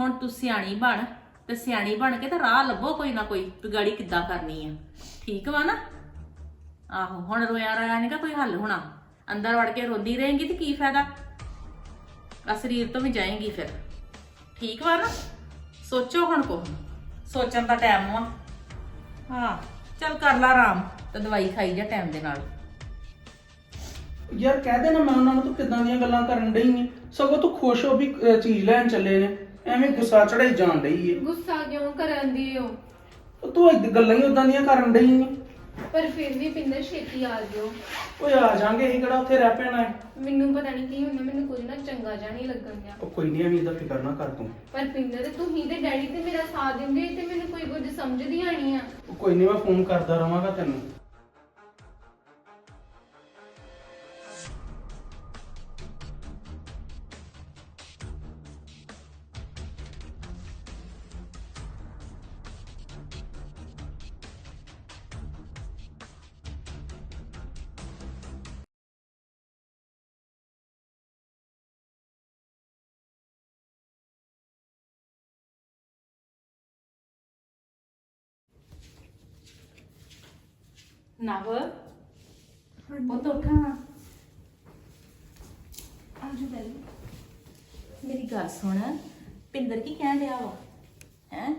ਹੁਣ ਤੂੰ ਸਿਆਣੀ ਬਣ ਤੇ ਸਿਆਣੀ ਬਣ ਕੇ ਤੇ ਰਾਹ ਲੱਭੋ ਕੋਈ ਨਾ ਕੋਈ ਵੀ ਗਾੜੀ ਕਿੱਦਾਂ ਕਰਨੀ ਆ। ਠੀਕ ਵਾ ਨਾ? ਆਹੋ ਹੁਣ ਰੋਇਆ ਰਾਇਆ ਨੀ ਕੋਈ ਹੱਲ ਹੋਣਾ। ਅੰਦਰ ਵੜ ਕੇ ਰੋਂਦੀ ਰਹੇਂਗੀ ਤੇ ਕੀ ਫਾਇਦਾ? ਆ ਸਰੀਰ ਤੋਂ ਵੀ ਜਾਏਂਗੀ ਫਿਰ। ਠੀਕ ਵਾ ਨਾ? ਸੋਚੋ ਹੁਣ ਕੋ ਸੋਚਣ ਦਾ ਟਾਈਮ ਵਾ। ਹਾਂ ਚੱਲ ਕਰ ਲਾ ਆਰਾਮ ਤੇ ਦਵਾਈ ਖਾਈ ਜਾ ਟਾਈਮ ਦੇ ਨਾਲ। ਯਾਰ ਕਹਿ ਦੇਣਾ ਮੈਂ ਉਹਨਾਂ ਨੂੰ ਤੂੰ ਕਿੱਦਾਂ ਦੀਆਂ ਗੱਲਾਂ ਕਰਨ ਡਈ ਏ ਸਗੋਂ ਤੂੰ ਖੁਸ਼ ਹੋ ਵੀ ਅਹ, ਚੀਜ਼ ਲੈਣ ਚੱਲੇ ਨੇ। ਐਵੇਂ ਗੁੱਸਾ ਚੜਾਈ ਜਾਣ ਡਈ ਏ। ਗੁੱਸਾ ਕਿਉਂ ਕਰਨ ਦੀ ਹੋ ਉਹ ਤੂੰ ਇੱਦ ਗੱਲਾਂ ਹੀ ਉਦਾਂ ਦੀਆਂ ਕਰਨ ਡਈ ਏ ਪਰ ਫਿਰ ਵੀ ਪਿੰਦਰ ਛੇਤੀ ਆ ਜਿਓ। ਓਏ ਆ ਜਾਾਂਗੇ ਅਸੀਂ ਕਿਹੜਾ ਉੱਥੇ ਰਹਿ ਪੈਣਾ ਹੈ ਮੈਨੂੰ ਪਤਾ ਨਹੀਂ ਕੀ ਹੁੰਦਾ ਮੈਨੂੰ ਕੁਝ ਨਾ ਚੰਗਾ ਜਿਹਾ ਨਹੀਂ ਲੱਗਣ ਡਿਆ ਉਹ ਕੋਈ ਨਹੀਂ ਐਵੇਂ ਦਾ ਫਿਕਰ ਨਾ ਕਰ ਤੂੰ। ਪਰ ਪਿੰਦਰ ਤੂੰ ਹੀ ਤੇ ਡੈਡੀ ਤੇ ਮੇਰਾ ਸਾਥ ਦਿੰਦੇ ਤੇ ਮੈਨੂੰ ਕੋਈ ਕੁਝ ਸਮਝਦੀ ਆਣੀ ਆ। ਉਹ ਕੋਈ ਨਹੀਂ ਮੈਂ ਫੋਨ ਕਰਦਾ ਰਵਾਂਗਾ ਤੈਨੂੰ। ਨਵ ਉਹ ਤਾਂ ਉਠਾ ਆਜੋ ਮੇਰੀ ਗੱਲ ਸੁਣ। ਪਿੰਦਰ ਕੀ ਕਹਿਣ ਡਿਆ ਵਾ? ਹੈ?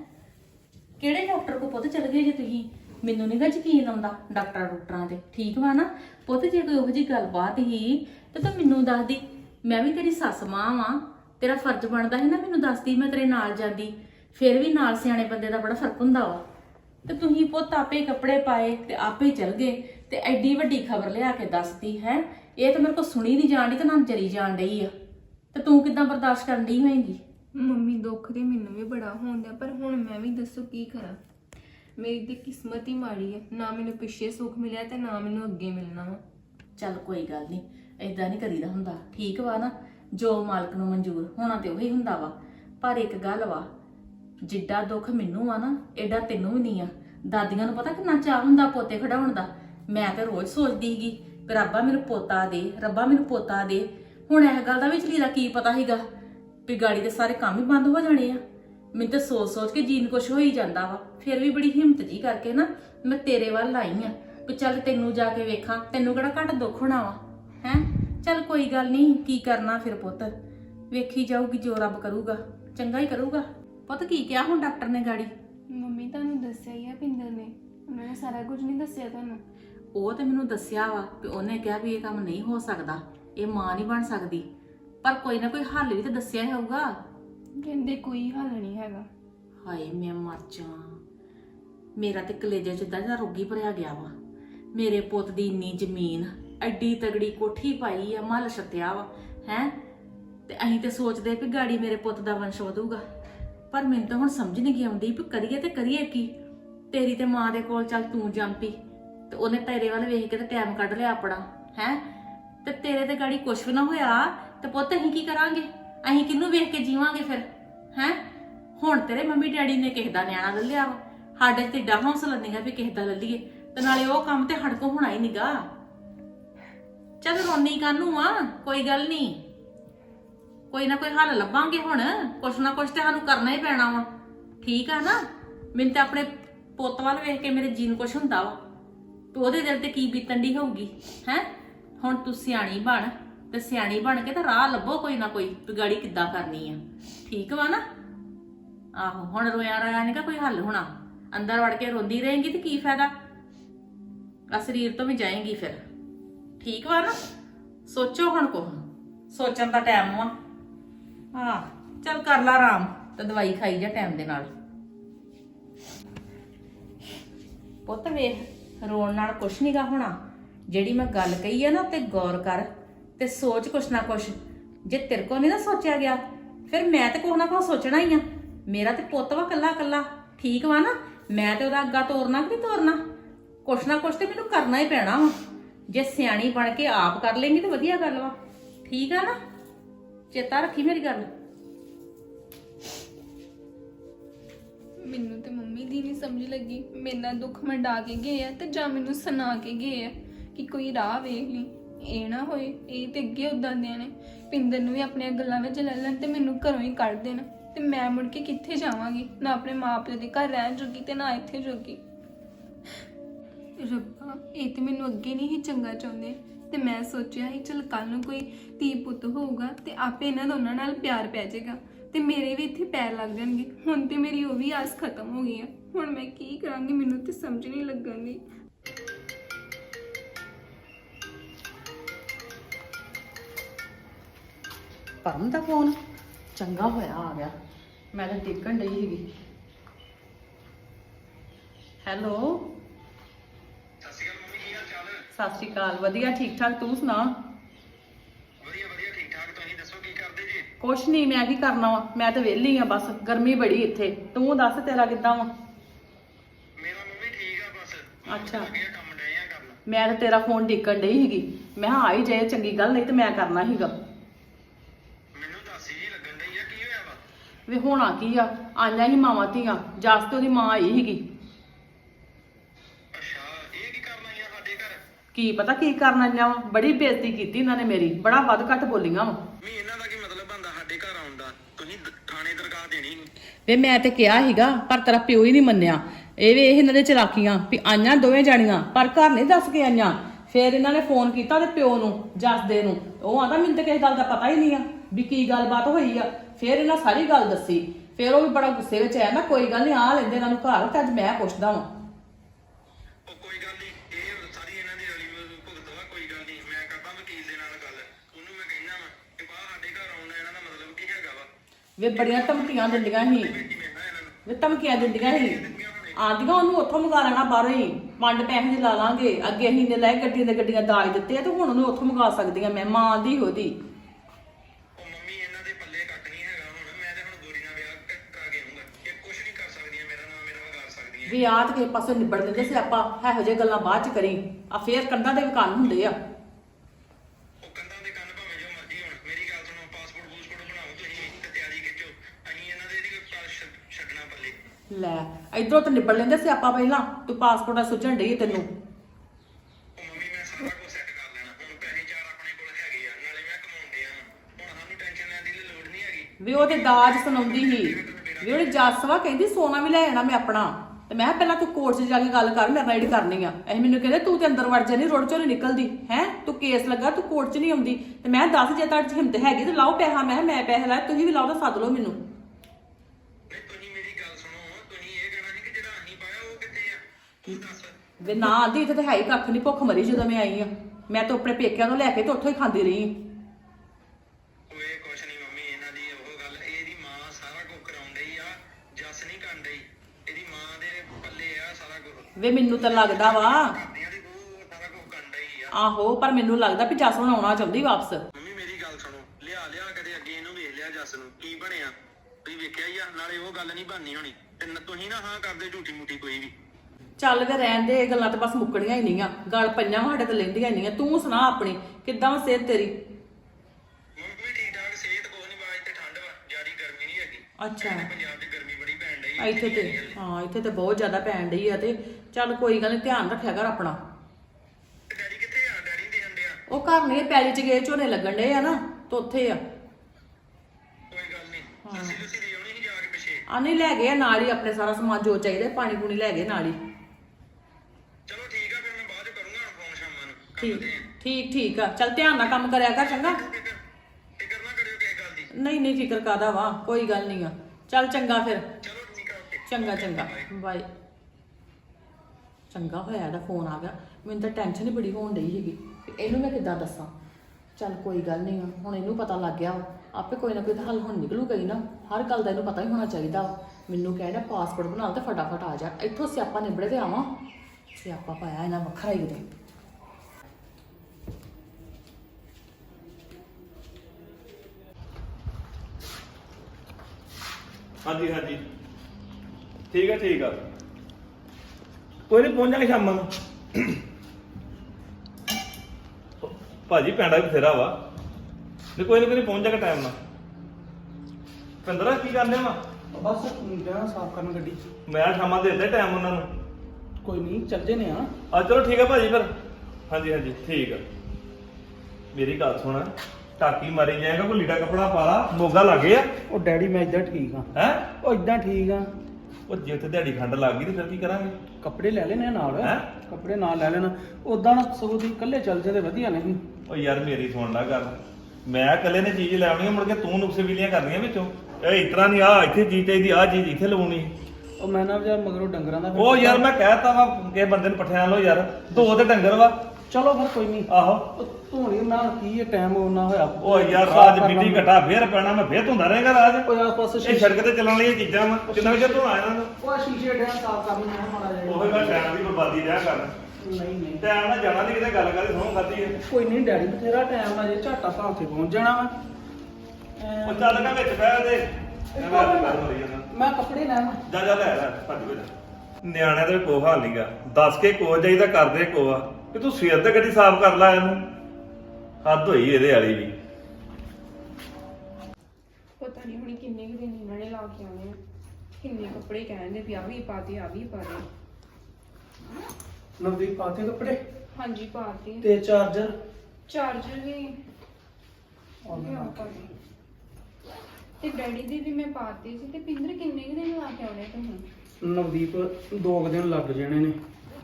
ਕਿਹੜੇ ਡਾਕਟਰ ਕੋ ਪੁੱਤ ਚਲ ਗਏ ਜੇ ਤੁਸੀਂ? ਮੈਨੂੰ ਨੀ ਗਾ ਯਕੀਨ ਆਉਂਦਾ ਡਾਕਟਰ ਡਾਕਟਰਾਂ ਤੇ। ਠੀਕ ਵਾ ਨਾ? ਪੁੱਤ ਜੇ ਕੋਈ ਉਹੋ ਜੀ ਗੱਲਬਾਤ ਹੀ ਤੇ ਤੂੰ ਮੈਨੂੰ ਦੱਸਦੀ ਮੈਂ ਵੀ ਤੇਰੀ ਸੱਸ ਮਾਂ ਵਾਂ। ਤੇਰਾ ਫਰਜ਼ ਬਣਦਾ ਹੈ ਨਾ ਮੈਨੂੰ ਦੱਸਦੀ ਮੈਂ ਤੇਰੇ ਨਾਲ ਜਾਂਦੀ। ਫਿਰ ਵੀ ਨਾਲ ਸਿਆਣੇ ਬੰਦੇ ਦਾ ਬੜਾ ਫ਼ਰਕ ਹੁੰਦਾ ਵਾ। ਤੇ ਤੁਸੀਂ ਪੁੱਤ ਆਪੇ ਕੱਪੜੇ ਪਾਏ ਤੇ ਆਪੇ ਚਲ ਗਏ ਤੇ ਐਡੀ ਵੱਡੀ ਖਬਰ ਲਿਆ ਕੇ ਦੱਸਦੀ ਹੈ? ਇਹ ਤਾਂ ਮੇਰੇ ਕੋ ਸੁਣੀ ਨਹੀਂ ਜਾਣ ਡਈ ਤੇ ਨਾ ਜਰੀ ਜਾਣ ਡਈ ਆ। ਤੇ ਤੂੰ ਕਿਦਾਂ ਬਰਦਾਸ਼ਤ ਕਰਨ ਡਈ ਹੋਏਂਗੀ? ਮੰਮੀ ਦੁੱਖ ਤੇ ਮੈਨੂੰ ਵੀ ਬੜਾ ਹੁੰਦਾ ਪਰ ਹੁਣ ਮੈਂ ਵੀ ਦੱਸੋ ਕੀ ਕਰਾਂ? ਮੇਰੀ ਤੇ ਕਿਸਮਤ ਹੀ ਮਾੜੀ ਹੈ ਨਾ ਮੈਨੂੰ ਪਿੱਛੇ ਸੁੱਖ ਮਿਲਿਆ ਤੇ ਨਾ ਮੈਨੂੰ ਅੱਗੇ ਮਿਲਣਾ ਵਾ। ਚੱਲ ਕੋਈ ਗੱਲ ਨਹੀਂ ਏਦਾਂ ਨਹੀਂ ਕਰੀਦਾ ਹੁੰਦਾ ਠੀਕ ਵਾ ਨਾ? ਜੋ ਮਾਲਕ ਨੂੰ ਮਨਜ਼ੂਰ ਹੋਣਾ ਤੇ ਉਹੀ ਹੁੰਦਾ ਵਾ। ਪਰ ਇੱਕ ਗੱਲ ਵਾ ਜਿੱਡਾ ਦੁੱਖ ਮੈਨੂੰ ਆ ਨਾ ਐਡਾ ਤੈਨੂੰ ਵੀ ਨਹੀਂ ਆ। ਦਾਦੀਆਂ ਨੂੰ ਪਤਾ ਕਿੰਨਾ ਚਾਹ ਹੁੰਦਾ ਪੋਤੇ ਖਿਡਾਉਣ ਦਾ? ਮੈਂ ਤੇ ਰੋਜ਼ ਸੋਚਦੀ ਸੀਗੀ ਕਿ ਰੱਬਾ ਮੈਨੂੰ ਪੋਤਾ ਦੇ, ਰੱਬਾ ਮੈਨੂੰ ਪੋਤਾ ਦੇ। ਹੁਣ ਇਹ ਗੱਲ ਦਾ ਵਿਚਲੀ ਦਾ ਕੀ ਪਤਾ ਸੀਗਾ ਵੀ ਗਾੜੀ ਦੇ ਸਾਰੇ ਕੰਮ ਹੀ ਬੰਦ ਹੋ ਜਾਣੇ ਆ। ਮੈਨੂੰ ਤਾਂ ਸੋਚ ਸੋਚ ਕੇ ਜੀਨ ਕੁਛ ਹੋਈ ਜਾਂਦਾ ਵਾ। ਫਿਰ ਵੀ ਬੜੀ ਹਿੰਮਤ ਜੀ ਕਰਕੇ ਨਾ ਮੈਂ ਤੇਰੇ ਵੱਲ ਆਈ ਆ ਵੀ ਚੱਲ ਤੈਨੂੰ ਜਾ ਕੇ ਵੇਖਾਂ, ਤੈਨੂੰ ਕਿਹੜਾ ਘੱਟ ਦੁੱਖ ਹੋਣਾ ਵਾ, ਹੈ? ਚੱਲ ਕੋਈ ਗੱਲ ਨਹੀਂ, ਕੀ ਕਰਨਾ ਫਿਰ ਪੁੱਤ? ਵੇਖੀ ਜਾਊਗੀ ਜੋ ਰੱਬ ਕਰੂਗਾ, ਚੰਗਾ ਹੀ ਕਰੂਗਾ। ਪੁੱਤ ਕੀ ਕਿਹਾ ਹੁਣ ਡਾਕਟਰ ਨੇ ਗਾੜੀ? ਮੰਮੀ ਤਾਂ ਉਹਨਾਂ ਸਾਰਾ ਕੁਝ ਨਹੀਂ ਦੱਸਿਆ ਤੁਹਾਨੂੰ? ਉਹ ਤੇ ਮੈਨੂੰ ਦੱਸਿਆ ਵਾ ਕਿ ਉਹਨੇ ਕਿਹਾ ਵੀ ਇਹ ਕੰਮ ਨਹੀਂ ਹੋ ਸਕਦਾ ਇਹ ਮਾਂ ਨਹੀਂ ਬਣ ਸਕਦੀ। ਪਰ ਕੋਈ ਨਾ ਕੋਈ ਹੱਲ ਵੀ ਤੇ ਦੱਸਿਆ ਹੀ ਹੋਊਗਾ। ਕਹਿੰਦੇ ਕੋਈ ਹੱਲ ਨਹੀਂ ਹੈਗਾ। ਹਾਏ ਮੈਂ ਮਰ ਜਾ ਮੇਰਾ ਤੇ ਕਲੇਜੇ ਚ ਦਾ ਰੋਗੀ ਭਰਿਆ ਗਿਆ ਵਾ। ਮੇਰੇ ਪੁੱਤ ਦੀ ਇੰਨੀ ਜ਼ਮੀਨ ਐਡੀ ਤਗੜੀ ਕੋਠੀ ਪਾਈ ਆ ਮਹਲ ਛੱਤਿਆ ਵਾ ਹੈ? ਤੇ ਅਸੀਂ ਤੇ ਸੋਚਦੇ ਵੀ ਗਾੜੀ ਮੇਰੇ ਪੁੱਤ ਦਾ ਵੰਸ਼ ਵਧੂਗਾ। ਪਰ ਮੈਨੂੰ ਤਾਂ ਹੁਣ ਸਮਝ ਨਹੀਂ ਆਉਂਦੀ ਵੀ ਕਰੀਏ ਤੇ ਕਰੀਏ ਕੀ। ਤੇਰੀ ਤੇ ਮਾਂ ਦੇ ਕੋਲ ਚੱਲ ਤੂੰ ਜੰਪੀ। ਤੇ ਉਹਨੇ ਤੇਰੇ ਵੱਲ ਵੇਖ ਕੇ ਤੇ ਟਾਈਮ ਕੱਢ ਲਿਆ ਆਪਣਾ, ਹੈ? ਤੇ ਤੇਰੇ ਤੇ ਗਾੜੀ ਕੁਛ ਵੀ ਨਾ ਹੋਇਆ, ਤੇ ਪੁੱਤ ਅਸੀਂ ਕੀ ਕਰਾਂਗੇ? ਅਸੀਂ ਕਿਹਨੂੰ ਵੇਖ ਕੇ ਜੀਵਾਂਗੇ ਫਿਰ, ਹੈ? ਹੁਣ ਤੇਰੇ ਮੰਮੀ ਡੈਡੀ ਨੇ ਕਿਸੇ ਦਾ ਨਿਆਣਾ ਲੈ ਲਿਆ ਵਾ। ਸਾਡੇ ਤੇ ਡਾ ਹੌਸਲਾ ਨਹੀਂਗਾ ਵੀ ਕਿਸੇ ਦਾ ਲੈ ਲਈਏ। ਤੇ ਨਾਲੇ ਉਹ ਕੰਮ ਤੇ ਹੜ ਕੋ ਹੋਣਾ ਹੀ ਨਹੀਂਗਾ ਚੱਲ ਰੋਣੀ ਕਾਨੂੰ ਆ? ਕੋਈ ਗੱਲ ਨਹੀਂ ਕੋਈ ਨਾ ਕੋਈ ਹੱਲ ਲੱਭਾਂਗੇ ਹੁਣ। ਕੁਛ ਨਾ ਕੁਛ ਤੇ ਸਾਨੂੰ ਕਰਨਾ ਹੀ ਪੈਣਾ ਵਾ। ਠੀਕ ਆ ਨਾ? ਮੈਨੂੰ ਤਾਂ ਆਪਣੇ ਪੁੱਤ ਵੱਲ ਵੇਖ ਕੇ ਮੇਰੇ ਜੀਨ ਕੁਛ ਹੁੰਦਾ ਵਾ, ਤੇ ਉਹਦੇ ਦਿਲ ਤੇ ਕੀ ਬੀਤਣ ਦੀ ਹੋਊਗੀ, ਹੈ? ਹੁਣ ਤੂੰ ਸਿਆਣੀ ਬਣ, ਤੇ ਸਿਆਣੀ ਬਣ ਕੇ ਤੇ ਰਾਹ ਲੱਭੋ ਕੋਈ ਨਾ ਕੋਈ, ਵੀ ਗਾੜੀ ਕਿੱਦਾਂ ਕਰਨੀ ਆ। ਠੀਕ ਵਾ ਨਾ? ਆਹੋ, ਹੁਣ ਰੋਇਆ ਰਾਇਆ ਨੀ ਕੋਈ ਹੱਲ ਹੋਣਾ। ਅੰਦਰ ਵੜ ਕੇ ਰੋਂਦੀ ਰਹੇਂਗੀ ਤੇ ਕੀ ਫਾਇਦਾ? ਆ ਸਰੀਰ ਤੋਂ ਵੀ ਜਾਏਂਗੀ ਫਿਰ। ਠੀਕ ਵਾ ਨਾ? ਸੋਚੋ ਹੁਣ ਕੋ ਸੋਚਣ ਦਾ ਟਾਈਮ ਵਾ। ਹਾਂ ਚੱਲ ਕਰ ਲਾ ਆਰਾਮ, ਤੇ ਦਵਾਈ ਖਾਈ ਜਾ ਟਾਈਮ ਦੇ ਨਾਲ। ਪੁੱਤ ਵੇਖ, ਰੋਣ ਨਾਲ ਕੁਛ ਨਹੀਂਗਾ ਹੋਣਾ। ਜਿਹੜੀ ਮੈਂ ਗੱਲ ਕਹੀ ਆ ਨਾ ਤੇ ਗੌਰ ਕਰ ਤੇ ਸੋਚ ਕੁਛ ਨਾ ਕੁਛ। ਜੇ ਤੇਰੇ ਕੋ ਨਹੀਂ ਨਾ ਸੋਚਿਆ ਗਿਆ, ਫਿਰ ਮੈਂ ਤੇ ਕੁਛ ਨਾ ਕੁਛ ਸੋਚਣਾ ਹੀ ਆ। ਮੇਰਾ ਤੇ ਪੁੱਤ ਵਾ ਕੱਲਾ ਕੱਲਾ। ਠੀਕ ਵਾ ਨਾ, ਮੈਂ ਤੇ ਉਹਦਾ ਅੱਗਾ ਤੋਰਨਾ ਕਿ ਤੋਰਨਾ? ਕੁਛ ਨਾ ਕੁਛ ਤੇ ਮੈਨੂੰ ਕਰਨਾ ਹੀ ਪੈਣਾ ਵਾ। ਜੇ ਸਿਆਣੀ ਬਣ ਕੇ ਆਪ ਕਰ ਲੇਂਗੀ ਤੇ ਵਧੀਆ ਗੱਲ ਵਾ। ਠੀਕ ਆ ਨਾ? ਚੇਤਾ ਰੱਖੀ ਮੇਰੀ ਗੱਲ। ਮੈਨੂੰ ਤੇ ਮੰਮੀ ਦੀ ਨਹੀਂ ਸਮਝ ਲੱਗੀ। ਮੇਰੇ ਨਾਲ ਦੁੱਖ ਮੰਡਾ ਕੇ ਗਏ ਆ ਤੇ ਜਾਂ ਮੈਨੂੰ ਸੁਣਾ ਕੇ ਗਏ ਆ ਕਿ ਕੋਈ ਰਾਹ ਵੇਖ ਲਈ। ਇਹ ਨਾ ਹੋਏ, ਇਹ ਤੇ ਅੱਗੇ ਉਦਾਂ ਦੇ ਨੇ। ਪਿੰਦਰ ਨੂੰ ਵੀ ਆਪਣੀਆਂ ਗੱਲਾਂ ਵਿੱਚ ਲੈ ਲੈਣ ਤੇ ਮੈਨੂੰ ਘਰੋਂ ਹੀ ਕੱਢ ਦੇਣ। ਤੇ ਮੈਂ ਮੁੜ ਕੇ ਕਿੱਥੇ ਜਾਵਾਂਗੀ? ਨਾ ਆਪਣੇ ਮਾਪਿਆਂ ਦੇ ਘਰ ਰਹਿਣ ਜੋਗੀ ਤੇ ਨਾ ਇੱਥੇ ਜੋਗੀ। ਰੱਬਾ, ਇਹ ਤੇ ਮੈਨੂੰ ਅੱਗੇ ਨਹੀਂ ਹੀ ਚੰਗਾ ਚਾਹੁੰਦੇ। ਤੇ ਮੈਂ ਸੋਚਿਆ ਸੀ, ਚਲ ਕੱਲ ਨੂੰ ਕੋਈ ਧੀ ਪੁੱਤ ਹੋਊਗਾ ਤੇ ਆਪੇ ਇਹਨਾਂ ਦੋਨਾਂ ਨਾਲ ਪਿਆਰ ਪੈ ਜਾਏਗਾ। ਤੇ ਮੇਰੇ ਵੀ ਇੱਥੇ ਪੈਰ ਲੱਗ ਜਾਣਗੇ। ਹੁਣ ਤੇ ਮੇਰੀ ਉਹ ਵੀ ਆਸ ਖਤਮ ਹੋ ਗਈ ਆ। ਹੁਣ ਮੈਂ ਕੀ ਕਰਾਂਗੀ ਮੈਨੂੰ ਤੇ ਸਮਝ ਨਹੀਂ ਲੱਗਣਦੀ ਪਰਮ ਦਾ ਫੋਨ? ਚੰਗਾ ਹੋਇਆ ਆ ਗਿਆ। ਮੈਂ ਤਾਂ ਟਿਕਣ ਡਈ ਸੀਗੀ। ਹੈਲੋ? ਸਤਿ ਸ਼੍ਰੀ ਅਕਾਲ ਮੰਮੀ ਕੀ ਹਾਲ ਚਾਲ? ਸਤਿ ਸ਼੍ਰੀ ਅਕਾਲ ਵਧੀਆ ਠੀਕ ਠਾਕ ਤੂੰ ਸੁਣਾ ਵਧੀਆ ਵਧੀਆ ਠੀਕ ਠਾਕ ਤੁਸੀਂ ਦੱਸੋ ਕੀ ਕਰਦੇ ਜੀ? ਕੁਛ ਨਹੀਂ ਮੈਂ ਕੀ ਕਰਨਾ ਵਾ? ਮੈਂ ਤਾਂ ਵਿਹਲੀ ਆ ਬਸ ਗਰਮੀ ਬੜੀ ਇੱਥੇ। ਤੂੰ ਦੱਸ ਤੇਰਾ ਕਿੱਦਾਂ ਵਾ? ਮੇਰਾ ਮੰਮੀ ਠੀਕ ਆ ਬਸ। ਅੱਛਾ। ਲੱਗੇ ਆ ਕੰਮ ਡਏ ਆ ਕਰਨ। ਮੈਂ ਤਾਂ ਤੇਰਾ ਫੋਨ ਟਿਕਣ ਡਈ ਸੀਗੀ। ਮੈਂ ਕਿਹਾ ਆ ਹੀ ਜਾਏ ਚੰਗੀ ਗੱਲ ਨਹੀਂ ਤੇ ਮੈਂ ਕਰਨਾ ਸੀਗਾ। ਮੈਨੂੰ ਦੱਸ ਹੀ ਲੱਗਣ ਡਈ ਆ ਕੀ ਹੋਇਆ ਵਾ? ਵੇ ਹੋਣਾ ਕੀ ਆ? ਆਈਆਂ ਹੀ ਮਾਵਾਂ ਧੀਆਂ। ਜਸ ਤੇ ਉਹਦੀ ਮਾਂ ਆਈ ਸੀਗੀ। ਕੀ ਪਤਾ ਕੀ ਕਰਨ ਆਈਆਂ ਵਾ? ਬੜੀ ਬੇਇੱਜ਼ਤੀ ਕੀਤੀ ਇਹਨਾਂ ਨੇ ਮੇਰੀ। ਬੜਾ ਵੱਧ ਘੱਟ ਬੋਲੀਆਂ ਵਾ। ਵੀ ਇਹਨਾਂ ਦਾ ਕੀ ਮਤਲਬ ਬੰਦਾ ਸਾਡੇ ਘਰ ਆਉਣ ਦਾ। ਤੁਸੀਂ ਦ- ਥਾਣੇ ਦਰਗਾਹ ਦੇਣੀ ਸੀ। ਵੇ ਮੈਂ ਤੇ ਕਿਹਾ ਸੀਗਾ ਪਰ ਤੇਰਾ ਪਿਓ ਹੀ ਨਹੀਂ ਮੰਨਿਆ। ਇਹ ਵੇ ਇਹਨਾਂ ਦੇ ਚਲਾਕੀਆਂ ਵੀ ਆਈਆਂ ਦੋਵੇਂ ਜਾਣੀਆਂ ਪਰ ਘਰ ਨਹੀਂ ਦੱਸ ਕੇ ਆਈਆਂ। ਫਿਰ ਇਹਨਾਂ ਨੇ ਫੋਨ ਕੀਤਾ ਤੇ ਪਿਓ ਨੂੰ ਜਸਦੇ ਨੂੰ। ਉਹ ਆਂਦਾ ਮੈਨੂੰ ਤਾਂ ਕਿਸੇ ਗੱਲ ਦਾ ਪਤਾ ਹੀ ਨਹੀਂ ਆ ਵੀ ਕੀ ਗੱਲਬਾਤ ਹੋਈ ਆ। ਫਿਰ ਇਹਨਾਂ ਸਾਰੀ ਗੱਲ ਦੱਸੀ। ਫਿਰ ਉਹ ਵੀ ਬੜਾ ਗੁੱਸੇ ਵਿੱਚ ਆਇਆ। ਨਾ ਕੋਈ ਗੱਲ ਨਹੀਂ ਆ ਲੈਂਦੇ ਇਹਨਾਂ ਨੂੰ ਘਰ ਤੇ ਅੱਜ ਮੈਂ ਪੁੱਛਦਾ ਵਾਂ। ਵਾ ਬੜੀਆਂ ਧਮਕੀਆਂ ਦਿੰਦੀਆਂ ਸੀ। ਵੇ ਧਮਕੀਆਂ ਦਿੰਦੀਆਂ ਸੀ। ਆਂਦੀਆਂ ਉਹਨੂੰ ਉੱਥੋਂ ਮੰਗਾ ਲੈਣਾ ਬਾਹਰੋਂ ਹੀ। ਪੰਡ ਪੈਸੇ ਦੇ ਲਾ ਲਾਂਗੇ। ਅੱਗੇ ਅਸੀਂ ਨੇ ਲੈ ਗੱਡੀਆਂ ਦੇ ਗੱਡੀਆਂ ਦਾਜ ਦਿੱਤੇ ਆ ਤੇ ਹੁਣ ਉਹਨੂੰ ਉੱਥੋਂ ਮੰਗਾ ਸਕਦੀਆਂ। ਮੈਂ ਮਾਂ ਦੀ ਉਹਦੀ। ਉਹ ਮੰਮੀ ਇਹਨਾਂ ਦੇ ਪੱਲੇ ਕੱਟ ਨਹੀਂ ਹੈਗਾ ਹੁਣ। ਮੈਂ ਤੇ ਹੁਣ ਗੋਰੀ ਨਾਲ ਵਿਆਹ ਕ- ਕਰਾ ਕੇ ਆਉਂਗਾ ਇਹ ਕੁਝ ਨਹੀਂ ਕਰ ਸਕਦੀਆਂ। ਮੇਰਾ ਨਾਮ ਮੇਰਾ ਵਿਗਾੜ ਸਕਦੀਆਂ। ਵੀ ਆਹ ਤੇ ਕਿਸੇ ਪਾਸੇ ਨਿਬੜ ਦਿੰਦੇ ਸੀ ਆਪਾਂ ਇਹੋ ਜਿਹੇ ਗੱਲਾਂ ਬਾਅਦ ਚ ਕਰੀ। ਆ ਫੇਰ ਕੰਧਾਂ ਦੇ ਵੀ ਕੰਨ ਹੁੰਦੇ ਆ। ਲੈ ਇਧਰੋਂ ਤਾਂ ਨਿਬੜ ਲੈਂਦੇ ਸੀ ਆਪਾਂ ਪਹਿਲਾਂ ਤੂੰ ਪਾਸਪੋਰਟ ਸੁਝਣ ਡਈ ਤੈਨੂੰ। ਮੰਮੀ ਮੈਂ ਸਾਰਾ ਕੁਝ ਸੈੱਟ ਕਰ ਲੈਣਾ ਹੁਣ ਪੈਸੇ ਚਾਰ ਆਪਣੇ ਕੋਲ ਹੈਗੇ ਆ ਨਾਲੇ ਮੈਂ ਕਮਾਉਣ ਡਿਆ ਵਾਂ। ਹੁਣ ਸਾਨੂੰ ਟੈਨਸ਼ਨ ਲੈਣ ਦੀ ਲੋੜ ਨਹੀਂ ਹੈਗੀ। ਵੀ ਉਹਦੇ ਦਾਜ ਸੁਣਾਉਂਦੀ ਸੀ। ਵੀ ਉਹਦੀ ਜੱਸਵਾ ਕਹਿੰਦੀ ਸੋਨਾ ਵੀ ਲੈ ਜਾਣਾ ਮੈਂ ਆਪਣਾ। ਤੇ ਮੈਂ ਕਿਹਾ ਪਹਿਲਾਂ ਤੂੰ ਕੋਰਟ 'ਚ ਜਾ ਕੇ ਗੱਲ ਕਰ ਨਾਲ ਜਿਹੜੀ ਕਰਨੀ ਆ। ਇਹ ਮੈਨੂੰ ਕਹਿੰਦੇ ਤੂੰ ਤੇ ਅੰਦਰ ਵੜ ਜਾਨੀ ਰੋਡ 'ਚੋਂ ਨੀ ਨਿਕਲਦੀ। ਹੈ? ਤੂੰ ਕੇਸ ਲੱਗਾ ਤੂੰ ਕੋਰਟ 'ਚ ਨਹੀਂ ਆਉਂਦੀ। ਤੇ ਮੈਂ ਕਿਹਾ ਦੱਸ ਜੇ ਤੁਹਾਡੇ 'ਚ ਹਿੰਮਤ ਹੈਗੀ ਤੇ ਲਾਓ ਪੈਸਾ। ਮੈਂ ਕਿਹਾ ਮੈਂ ਪੈਸੇ ਲਾਏ ਤੁਸੀਂ ਵੀ ਲਾਓ ਤਾਂ ਸੱਦ ਲਓ ਮੈਨੂੰ। ਵੇ ਨਾ ਆਂਦੀ ਇੱਥੇ ਤਾਂ ਹੈ ਹੀ ਕੱਖ ਨਹੀਂ ਭੁੱਖ ਮਰੀ ਜਦੋਂ ਮੈਂ ਆਈ ਆ। ਮੈਂ ਤਾਂ ਆਪਣੇ ਪੇਕਿਆਂ ਤੋਂ ਲੈ ਕੇ ਤੇ ਉੱਥੋਂ ਹੀ ਖਾਂਦੀ ਰਹੀ ਆਂ। ਓਏ ਕੁਛ ਨਹੀਂ ਮੰਮੀ ਇਹਨਾਂ ਦੀ ਉਹ ਗੱਲ ਇਹਦੀ ਮਾਂ ਸਾਰਾ ਕੁਝ ਕਰਾਉਣ ਡਈ ਆ ਜੱਸ ਨਹੀਂ ਕਰਨ ਡਈ। ਇਹਦੀ ਮਾਂ ਦੇ ਪੱਲੇ ਆ ਸਾਰਾ ਕੁਝ ਵੇ ਮੈਨੂੰ ਤਾਂ ਲੱਗਦਾ ਵਾ। ਕਰਦੀਆਂ ਦੀ ਉਹ ਸਾਰਾ ਕੁਝ ਕਰਨ ਡਈ ਆ। ਆਹੋ ਪਰ ਮੈਨੂੰ ਲੱਗਦਾ ਵੀ ਜਸ ਹੁਣ ਆਉਣਾ ਚਾਹੁੰਦੀ ਵਾਪਸ। ਮੰਮੀ ਮੇਰੀ ਗੱਲ ਸੁਣੋ। ਲਿਆ ਲਿਆ ਕਦੇ ਅੱਗੇ ਇਹਨੂੰ ਵੇਖ ਲਿਆ ਜੱਸ ਨੂੰ। ਕੀ ਬਣਿਆ? ਤੁਸੀਂ ਵੇਖਿਆ ਹੀ ਆ ਨਾਲੇ ਉਹ ਗੱਲ ਨਹੀਂ ਬਣਨੀ ਹੋਣੀ। ਤੇ ਨ- ਤੁਸੀਂ ਨਾ ਹਾਂ ਕਰਦੇ ਝੂਠੀ ਮੁੱਠੀ ਕੋਈ ਵੀ। ਚੱਲ ਵੇ ਰਹਿਣ ਦੇ ਇਹ ਗੱਲਾਂ ਤਾਂ ਬਸ ਮੁੱਕਣੀਆਂ ਹੀ ਨਹੀਂਆਂ। ਗੱਲ ਵਾ ਸਾਡੇ ਤੇ ਲੈਂਦੀਆਂ ਹੀ ਨਹੀਂਆਂ। ਤੂੰ ਸੁਣਾ ਆਪਣੀ ਕਿੱਦਾਂ ਵਾ ਸਿਹਤ ਤੇਰੀ? ਮੰਮੀ ਠੀਕ ਠਾਕ ਸਿਹਤ ਕੋਈ ਨਹੀਂ ਬਾਅਦ ਤੇ ਠੰਡ ਵਾ ਜਿਆਦੀ ਗਰਮੀ ਨਹੀਂ ਹੈਗੀ। ਅੱਛਾ। ਸਾਡੇ ਪੰਜਾਬ ਦੀ ਗਰਮੀ ਬੜੀ ਪੈਣ ਡਈ ਆ, ਇੱਥੇ ਤੇ ਹਾਂ ਇੱਥੇ ਤੇ ਬਹੁਤ ਜ਼ਿਆਦਾ ਪੈਣ ਡਈ ਆ ਤੇ ਚੱਲ ਕੋਈ ਗੱਲ ਨਹੀਂ ਧਿਆਨ ਰੱਖਿਆ ਕਰ ਆਪਣਾ। ਤੇ ਡੈਡੀ ਕਿੱਥੇ ਆ? ਡੈਡੀ ਦੇ ਹੰਡਿਆ ਉਹ ਘਰ ਨਹੀਂ ਪੈਲੀ ਚ ਗਏ ਝੋਨੇ ਲੱਗਣ ਡਏ ਆ ਨਾ ਤੇ ਉੱਥੇ ਆ। ਕੋਈ ਗੱਲ ਨਹੀਂ ਲੱਸੀ ਲੁੱਸੀ ਦੇ ਆਉਣੀ ਸੀ ਜਾ ਕੇ ਪਿੱਛੇ। ਆ ਨਹੀਂ ਲੈ ਗਏ ਆ ਨਾਲ ਹੀ ਆਪਣੇ ਸਾਰਾ ਸਮਾਨ ਜੋ ਚਾਹੀਦਾ ਪਾਣੀ ਪੂਣੀ ਲੈ ਗਏ ਨਾਲ ਹੀ ਚਲੋ ਠੀਕ ਆ ਫਿਰ ਮੈਂ ਬਾਅਦ ਚ ਕਰੂੰਗਾ ਫੋਨ ਸ਼ਾਮਾਂ ਨੂੰ ਠੀਕ। ਠੀਕ ਠੀਕ ਆ। ਚੱਲ ਧਿਆਨ ਨਾਲ ਕੰਮ ਕਰਿਆ ਕਰ ਚੰਗਾ। ਫਿਕਰ ਫਿਕਰ ਨਾ ਕਰਿਓ ਕਿਸੇ ਗੱਲ ਦੀ। ਨਹੀਂ ਨਹੀਂ ਫਿਕਰ ਕਾਦਾ ਵਾ? ਕੋਈ ਗੱਲ ਨਹੀਂ ਆ। ਚੱਲ ਚੰਗਾ ਫਿਰ। ਚਲੋ ਠੀਕ ਆ ਓਕੇ। ਚੰਗਾ ਚੰਗਾ। ਬਾਏ ਚੰਗਾ ਹੋਇਆ ਇਹਦਾ ਫੋਨ ਆ ਗਿਆ। ਮੈਨੂੰ ਤਾਂ ਟੈਨਸ਼ਨ ਹੀ ਬੜੀ ਹੋਣ ਸੀਗੀ। ਵੀ ਇਹਨੂੰ ਮੈਂ ਕਿੱਦਾਂ ਦੱਸਾਂ? ਚੱਲ ਕੋਈ ਗੱਲ ਨਹੀਂ ਆ। ਹੁਣ ਇਹਨੂੰ ਪਤਾ ਲੱਗ ਗਿਆ ਵਾ। ਆਪੇ ਕੋਈ ਨਾ ਕੋਈ ਤਾਂ ਹੱਲ ਹੁਣ ਨਿਕਲੂਗਾ ਹੀ ਨਾ। ਹਰ ਗੱਲ ਦਾ ਇਹਨੂੰ ਪਤਾ ਹੀ ਹੋਣਾ ਚਾਹੀਦਾ ਵਾ। ਮੈਨੂੰ ਕਹਿੰਦਾ ਪਾਸਪੋਰਟ ਬਣਾ ਲ ਤੇ ਫਟਾਫਟ ਆ ਜਾ। ਇੱਥੋਂ ਸਿਆਪਾ ਨਿਬੜੇ ਤੇ ਆਵਾਂ। ਸਿਆਪਾ ਪਾਇਆ ਇਹਨਾਂ ਵੱਖਰਾ ਹੀ ਕਿਤੇ। ਹਾਂਜੀ ਹਾਂਜੀ। ਠੀਕ ਹੈ ਠੀਕ ਆ। ਕੋਈ ਨਹੀਂ ਪਹੁੰਚ ਜਾਗੇ ਸ਼ਾਮਾਂ ਨੂੰ। ਭਾਜੀ ਪੈਂਡਾ ਵੀ ਬਥੇਰਾ ਵਾ। ਨਹੀਂ ਕੋਈ ਨੀ ਪਹੁੰਚ ਜਾਗਾ ਟਾਈਮ ਨਾਲ। ਪਿੰਦਰ ਕੀ ਕਰਨੇ ਵਾ? ਬਸ ਜਾਣਾ ਸਾਫ਼ ਕਰਨ ਗੱਡੀ ਮੈਂ ਸ਼ਾਮਾਂ ਦੇ ਦਿੱਤੇ ਟਾਈਮ ਉਹਨਾਂ ਨੂੰ। ਕੋਈ ਨਹੀਂ ਚੱਲ ਜਨੇ ਆ ਆ ਚਲੋ ਠੀਕ ਆ ਭਾਜੀ ਫਿਰ। ਹਾਂਜੀ ਹਾਂਜੀ ਠੀਕ ਆ। ਮੇਰੀ ਗੱਲ ਸੁਣ। ਟਾਕੀ ਮਾਰੀ ਜਾਏਗਾ ਕੋਈ ਲੀੜਾ ਕਪੜਾ ਪਾ ਲਾ ਮੋਗਾ ਲੱਗੇ ਆ। ਉਹ ਡੈਡੀ ਮੈਂ ਇਦਾਂ ਠੀਕ ਆ। ਹੈ? ਉਹ ਇਦਾਂ ਠੀਕ ਆ। ਉਹ ਜੇ ਉੱਥੇ ਦਿਹਾੜੀ ਖੰਡ ਲੱਗ ਗਈ ਤੇ ਫਿਰ ਕੀ ਕਰਾਂਗੇ? ਕੱਪੜੇ ਲੈ ਲੈਣੇ ਨਾਲ। ਹੈਂ? ਕੱਪੜੇ ਨਾਲ ਲੈ ਲੈਣਾ। ਉਦਾਂ ਨਾ ਸਗੋਂ ਦੀ ਇਕੱਲੇ ਚੱਲ ਜਾਂਦੇ ਵਧੀਆ ਨਹੀਂ। ਉਹ ਯਾਰ ਮੇਰੀ ਸੁਣ ਲੈ ਗੱਲ। ਮੈਂ ਇਕੱਲੇ ਨੇ ਚੀਜ਼ ਲੈਣੀ ਆ ਮੁੜ ਕੇ ਤੂੰ ਨੁਕਸੇ ਵੀਲੀਆਂ ਕਰਨੀਆਂ ਵਿੱਚੋਂ। ਇਹ ਇਤਰਾ ਨਹੀਂ ਆ ਇੱਥੇ ਚੀਜ਼ ਚਾਹੀਦੀ ਆ ਚੀਜ਼ ਇੱਥੇ ਲਵਾਉਣੀ। ਉਹ ਮੈਂ ਨਾ ਯਾਰ ਮਗਰੋਂ ਡੰਗਰਾਂ ਦਾ ਫਿਰ- ਉਹ ਯਾਰ ਮੈਂ ਕਹਿਤਾ ਵਾ ਕਿਸੇ ਬੰਦੇ ਨੂੰ ਪਠਿਆ ਲਓ ਯਾਰ। ਦੋ ਤੇ ਡੰਗਰ ਵਾ। ਚਲੋ ਫਿਰ ਕੋਈ ਨਹੀਂ। ਆਹੋ। ਧੋਣੀ ਨਾ ਕੀ ਇਹ ਟਾਈਮ ਉਹਨਾਂ ਹੋਇਆ। ਉਹ ਯਾਰ ਰਾਜ ਮਿੱਟੀ ਘਟਾ ਫੇਰ ਪੈਣਾ ਮੈਂ ਫੇਰ ਧੁੰਦਾ ਰਹੇਗਾ ਰਾਜ। ਇਹ ਸੜਕ ਤੇ ਚੱਲਣ ਵਾਲੀਆਂ ਚੀਜ਼ਾਂ ਵਾ। ਕਿੰਨਾ ਧੋਣਾ ਇਹਨਾਂ ਨੂੰ ਉਹ ਸ਼ੀਸ਼ੇ ਡਿਆ ਸਾਫ਼ ਕਰਨੀ ਮੈਂ ਮਾੜਾ ਜਿਹਾ ਉਹ ਮੈਂ ਟਾਈਮ ਦੀ ਬਰਬਾਦੀ ਰਿਹਾ ਕਰ ਨਹੀਂ ਨਹੀਂ। ਟਾਈਮ ਨਾਲ ਜਾਣਾ ਨਹੀਂ ਕਿਤੇ ਗੱਲ ਕਰੀ ਸੌਂ ਖਾਦੀ ਹੈ। ਕੋਈ ਨਹੀਂ ਡੈਡੀ ਬਥੇਰਾ ਟਾਈਮ ਆ ਜੇ ਝਾਟਾ ਤਾਂ ਉੱਥੇ ਪਹੁੰਚ ਜਾਣਾ ਵਾ। ਉਹ ਚੱਲ ਕਾ ਵਿੱਚ ਬਹਿ ਦੇ। ਮੈਂ ਕੱਪੜੇ ਲੈਣਾ ਜਾ ਜਾ ਲੈ ਲੈ ਭੱਜ ਭੱਜ ਨਿਆਣਿਆਂ ਦੇ ਕੋ ਹਾਲ ਨਹੀਂਗਾ ਦੱਸ ਕੇ ਕੋ ਜਾਈਦਾ ਕਰਦੇ ਕੋ ਆ ਕਿ ਤੂੰ ਸਵੇਰ ਤੇ ਗੱਡੀ ਸਾਫ਼ ਕਰ ਲੈ ਇਹਨੂੰ। ਹੱਦ ਹੋਈ ਇਹਦੇ ਵਾਲੀ ਵੀ। ਪਤਾ ਨਹੀਂ ਹੁਣ ਕਿੰਨੇ ਕੁ ਦਿਨ ਇਹਨਾਂ ਨੇ ਲਾ ਕੇ ਆਉਣੇ ਆ। ਕਿੰਨੇ ਕੱਪੜੇ ਕਹਿੰਦੇ ਵੀ ਆ ਵੀ ਪਾ ਦੇ ਆ ਵੀ ਪਾ ਦੇ। ਨਵਦੀਪ ਪਾਤੇ ਕੱਪੜੇ? ਹਾਂਜੀ ਪਾਤੇ ਤੇ ਚਾਰਜਰ? ਚਾਰਜਰ ਵੀ ਉਹਨੇ ਆ ਤੇ ਡੈਡੀ ਦੀ ਵੀ ਮੈਂ ਪਾਤੀ ਸੀ ਤੇ ਪਿੰਦਰ ਕਿੰਨੇ ਕੁ ਦਿਨ ਲਾ ਕੇ ਆਉਣੇ ਤੁਸੀਂ ਨਵਦੀਪ ਦੋ ਕੁ ਦਿਨ ਲੱਗ ਜਾਣੇ ਨੇ।